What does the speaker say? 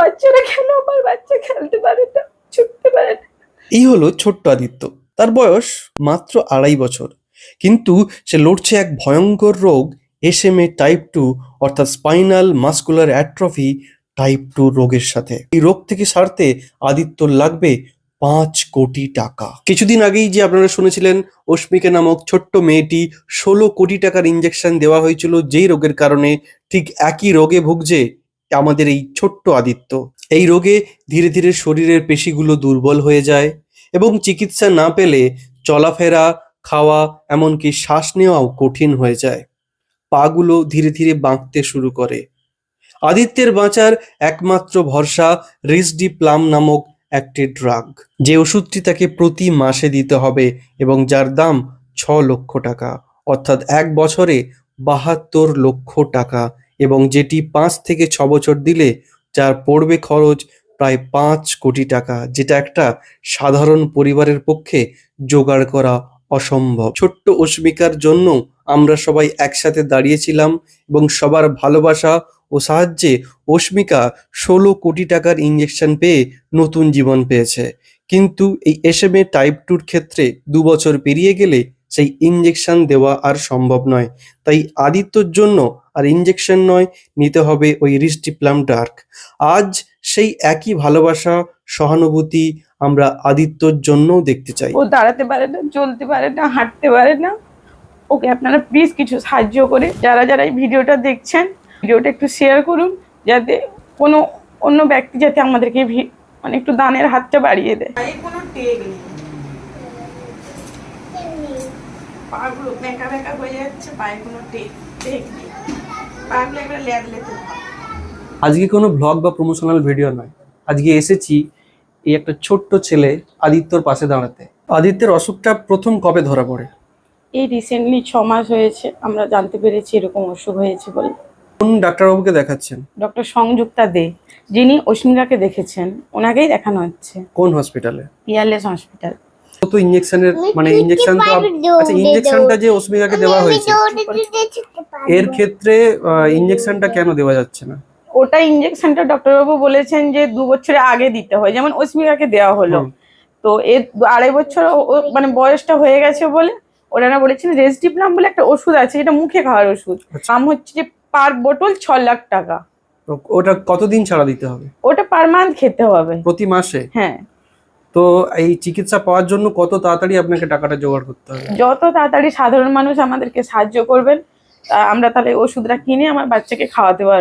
বাচ্চারা কেন আমার বাচ্চা খেলতে পারে না, ছুটতে পারে এই হলো ছোট্ট আদিত্য। তার বয়স মাত্র আড়াই বছর। কিন্তু সে লড়ছে এক ভয়ঙ্কর রোগ, এসএমএ টাইপ টু অর্থাৎ spinal muscular atrophy type two রোগের সাথে। এই রোগ থেকে সারতে আদিত্যর লাগবে পাঁচ কোটি টাকা। কিছুদিন আগেই যে আপনারা শুনেছিলেন অস্মিকা নামক ছোট্ট মেয়েটি ষোলো কোটি টাকার ইঞ্জেকশন দেওয়া হয়েছিল, যেই রোগের কারণে ঠিক একই রোগে ভুগছে আমাদের এই ছোট্ট আদিত্য, এই রোগে ধীরে ধীরে শরীরের পেশিগুলো দুর্বল হয়ে যায় এবং চিকিৎসা না পেলে চলাফেরা, খাওয়া, এমনকি শ্বাস নেওয়াও কঠিন হয়ে যায়। পাগুলো ধীরে ধীরে বাঁকতে শুরু করে। আদিত্যের বাঁচার একমাত্র ভরসা রিসডি প্লাম নামক একটি ড্রাগ। যে ওষুধটি তাকে প্রতি মাসে দিতে হবে এবং যার দাম ছ লক্ষ টাকা, অর্থাৎ এক বছরে বাহাত্তর লক্ষ টাকা এবং যেটি পাঁচ থেকে ছ বছর দিলে, যার পড়বে খরচ প্রায় পাঁচ কোটি টাকা, যেটা একটা সাধারণ পরিবারের পক্ষে জোগাড় করা অসম্ভব। ছোট্ট অস্মিকার জন্য আমরা সবাই একসাথে দাঁড়িয়েছিলাম এবং সবার ভালোবাসা ও সাহায্যে অস্মিকা ষোলো কোটি টাকার ইঞ্জেকশন পেয়ে নতুন জীবন পেয়েছে। কিন্তু এই এসএমএ টাইপ টুর ক্ষেত্রে দু বছর পেরিয়ে গেলে সেই ইঞ্জেকশন দেওয়া আর সম্ভব নয়। তাই আদিত্যর জন্য আর ইঞ্জেকশন নয় নিতে হবে ওই রিস্টিপ্লাম ডার্ক আজ সেই একই ভালোবাসা সহানুভূতি আমরা আদিত্যর জন্যও দেখতে চাই। ও দাঁড়াতে পারে না চলতে পারে না হাঁটতে পারে না। ওকে আপনারা প্লিজ কিছু সাহায্য করে যারা যারা এই ভিডিওটা দেখছেন ভিডিওটা একটু শেয়ার করুন যাতে কোনো অন্য ব্যক্তি যাতে আমাদেরকে মানে একটু দানের হাতটা বাড়িয়ে দেয়। কোনো টেক নেই। পাগুলো বেঁকা বেঁকা হয়ে যাচ্ছে পায়ে কোনো টেক টেক নেই। পাগুলো একবার ল্যাদ লেতে আজকে কোনো ব্লগ বা প্রমোশনাল ভিডিও নয়। আজকে এসেছি এই একটা ছোট্ট ছেলে আদিত্যর পাশে দাঁড়াতে। আদিত্যের অসুখটা প্রথম কবে ধরা পড়ে? এই রিসেন্টলি ছ মাস হয়েছে আমরা জানতে পেরেছি এরকম অসুখ হয়েছে বলে। কোন ডাক্তারবাবুকে দেখাচ্ছেন? ডক্টর সংযুক্তা দে যিনি অস্মিকাকে দেখেছেন ওনাকেই দেখানো হচ্ছে। কোন হসপিটালে পিয়ারলেস হসপিটাল তো ইঞ্জেকশনের মানে ইঞ্জেকশন তো আচ্ছা ইঞ্জেকশনটা যে অস্মিকাকে দেওয়া হয়েছে এর ক্ষেত্রে ইঞ্জেকশনটা কেন দেওয়া যাচ্ছে না? ওটা ইঞ্জেকশনটা ডক্টরবাবু বলেছেন যে দু বছরের আগে দিতে হয় যেমন অস্মিকাকে দেওয়া হলো। তো এর আড়াই বছর মানে বয়সটা হয়ে গেছে বলে ওনারা বলেছেন রেসডিপ্লাম বলে একটা ওষুধ আছে যেটা মুখে খাওয়ার ওষুধ। আচ্ছা। দাম হচ্ছে যে পার বোতল ছ লাখ টাকা। ওটা কতদিন ছাড়া দিতে হবে? ওটা পার মান্থ খেতে হবে। প্রতি মাসে? হ্যাঁ। তো এই চিকিৎসা পাওয়ার জন্য কত তাড়াতাড়ি আপনাকে টাকাটা জোগাড় করতে হবে? যত তাড়াতাড়ি সাধারণ মানুষ আমাদেরকে সাহায্য করবেন আমরা তাহলে ওষুধটা কিনে আমার বাচ্চাকে খাওয়াতে পারব।